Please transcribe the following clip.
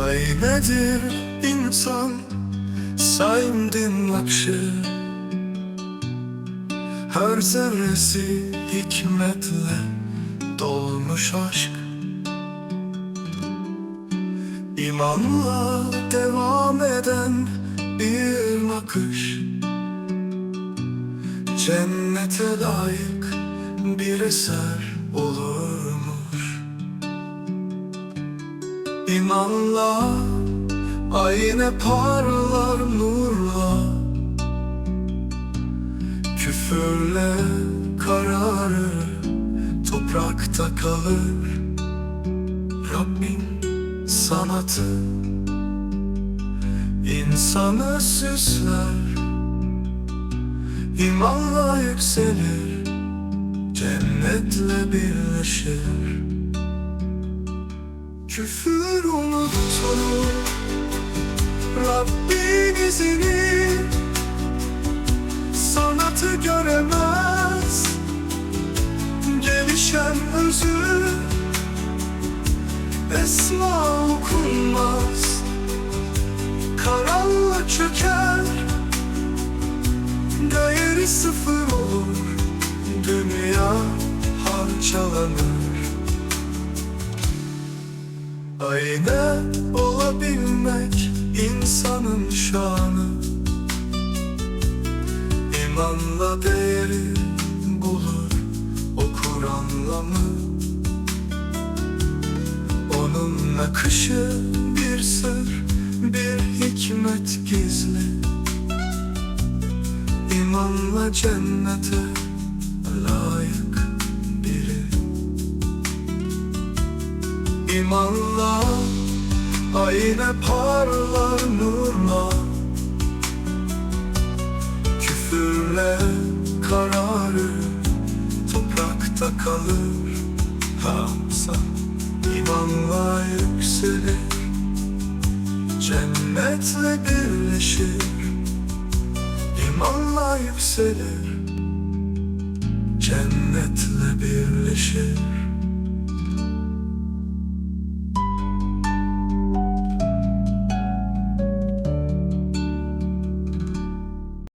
Nedir insan? Sayımdın lakşı Her zerresi hikmetle Dolmuş aşk. İmanla devam eden bir nakış. Cennete layık bir eser olurmuş İmanla ayna parlar nurla. Küfürle kararır toprakta kalır. Rabbim sanatı insanı süsler. İmanla yükselir cennetle birleşir Küfür unuttur Rabbin izini Sanatı göremez. Gelişen özü Esma okunmaz. Karanlık çöker. Değeri sıfır olur Ayna olabilmek insanın şanı. İmanla değeri bulur okur anlamı Onun akışı bir sır bir hikmet gizli. İmanla cennete İmanla ayna parlar nurla. Küfürle kararır toprakta kalır. Hamsa imanla yükselir. Cennetle birleşir. İmanla yükselir. Cennetle birleşir